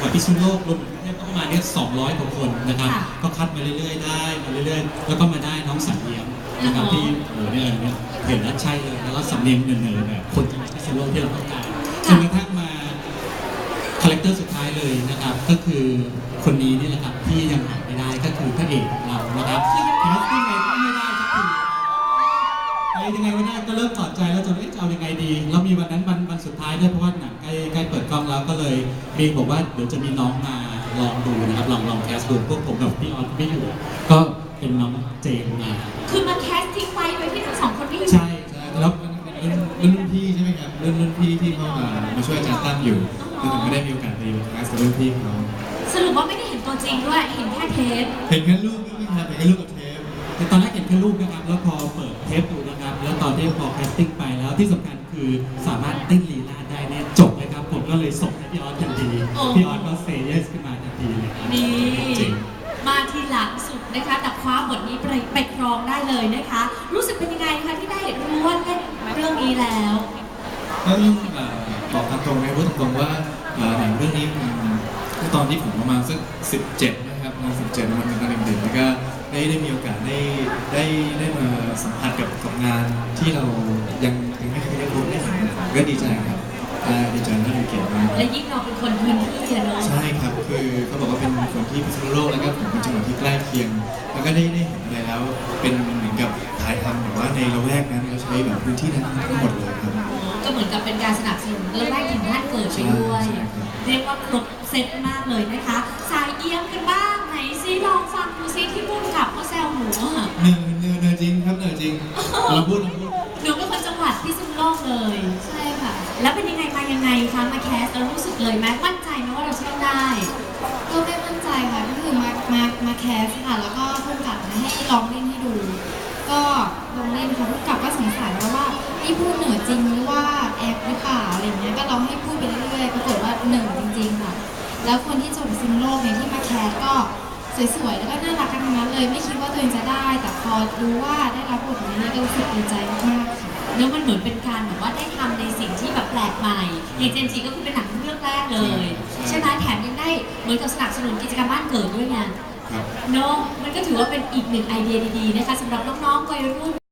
งหวัดพิษณุโลกรวมถึงกรุงเทพก็ประมาณเนี้200กว่าคนนะครับ ค่ะก็คัดมาเรื่อยๆได้มาเรื่อยๆ แล้วก็มาได้น้องสันเลียงนะครับอ๋อที่โอ้โหเนี่ยเนี่ยเห็นแล้วใช่เลยแล้วก็สำเนียงเนินๆแบบคนจังหวัดพิษณุโลกที่เราต้องการจนกระทั่งมา คาแรคเตอร์สุดท้ายเลยนะครับ ก็คือคนนี้นี่แหละครับที่ยังหาไม่ได้ก็คือพระเอกของเรานะครับแคสติ้งไงก็ไม่ได้สักทีไปยังไงวันนี้ก็เริ่มถอดใจแล้วจนเอ๊ะจะเอายังไงดี แล้วมีวันนั้นวันวัน กล้องแล้วก็เลยมีบอกว่าเดี๋ยวจะมีน้องมาลองดูนะครับ ลองลองแคสดูพวกผมกับพี่ออสไม่อยู่ ก็เป็นน้องเจมมา คือมาแคสทิ้งไว้โดยที่ทั้งสองคนไม่อยู่ใช่ใช่แล้แล้ววรุ่นรุ่นรุ่นพี่ใช่ไหมครับรุ่นรุ่นพี่ที่เข้ามามาช่วยอาจารย์ตั้มอยู่อ๋อแล้วผมก็ได้มีโอกาสไปแคสกับรุ่นพี่เขาสรุปว่าไม่ได้เห็นตัวจริงด้วย เห็นแค่เทปเห็นแค่รูปไม่ครับเห็นแค่รูปกับเทปแต่ตอนแรกเห็นแค่รูปนะครับ แล้วพอเปิดเทปดูนะครับ แล้วตอนที่พอแคสติ้งไปแล้วที่สำคัญคือสามารถเต้นลีลาดได้เนี่ยจบเลยครับผม ก็เลยส่งให้พี่ออสทันทีโอ้ พี่ออสก็เซเยสขึ้นมาทันทีเลยครับนี่จริง มาทีหลังสุดนะคะแต่คว้าบทนี้ไปไปครองได้เลยนะคะ รู้สึกเป็นยังไงคะที่ได้รู้ว่าเล่นเรื่องนี้แล้วก็ต้องเอ่อบอกตามตรงนะพูดตรงๆว่าเอ่อหนังเรื่องนี้มันตอนที่ผมประมาณสัก17นะครับประมาณ17มันเป็นตอนเด็กๆแล้วก็ได้ได้มีโอกาสได้ได้ได้มาสัมผัสกับกับงานที่เรายังยังไม่เคยได้รู้ได้เห็นนะก็ดีใจครับ ได้ดีใจที่มีเกียรติมากและยิ่งเราเป็นคนพื้นที่อะเนาะใช่ครับคือเขาบอกว่าเป็นคนที่พิษณุโลกแล้วก็ผมเป็นจังหวัดที่ใกล้เคียง แล้วก็ได้ได้เห็นอะไรแล้วเป็นเหมือนกับถ่ายทำแบบว่าในละแวกนั้นเราใช้แบบพื้นที่นั้นทั้งหมดเลยครับ ก็เหมือนกับเป็นการสนับสนุนเรื่องแรกถิ่นท่านเกิดไปด้วย ใช่ครับ เรียกว่าครบเซตมากเลยนะคะ สายเอี้ยมกันบ้างไหนซิลองฟังดูซิที่พูดกับเขาแซวหนูอะ เนื้อเนื้อเนื้อจริงครับเนื้อจริงเราพูดเราพูด หนูเป็นคนจังหวัดพิษณุโลกเลย ใช่ค่ะ แล้วเป็นยังไงมายังไงคะมาแคสเรารู้สึกเลยไหมมั่นใจไหมว่าเราจะต้องได้ ก็ไม่มั่นใจค่ะก็คือมามามาแคสค่ะ แล้วก็พุ่งกลับมาให้ลองเล่นให้ดู ก็ลองเล่นค่ะพุ่งกลับก็สงสัยว่าว่านี่พูดเหนือจริงหรือว่าแอปหรือเปล่าอะไรเงี้ยก็ลองให้พูดไปเรื่อยๆปรากฏว่าหนึ่งจริงๆค่ะ แล้วคนที่จบซิมโลกเนี่ยที่มาแคสก็สวยๆแล้วก็น่ารักกันทั้งนั้นเลยไม่คิดว่าตัวเองจะได้ แต่พอรู้ว่าได้รับบทนี้เนี่ยก็รู้สึกดีใจมากๆค่ะแล้วมันเหมือนเป็นการแบบว่าได้ทำ ลกใหม่อย่างเจมส์จีก็คือเป็นหนังเรื่องแรกเลย ใช่ไหมแถมยังได้เหมือนกับสนับสนุนกิจกรรมบ้านเกิดด้วยไงครับเนาะมันก็ถือว่าเป็นอีกหนึ่งไอเดียดีๆนะคะสำหรับน้องๆวัยรุ่น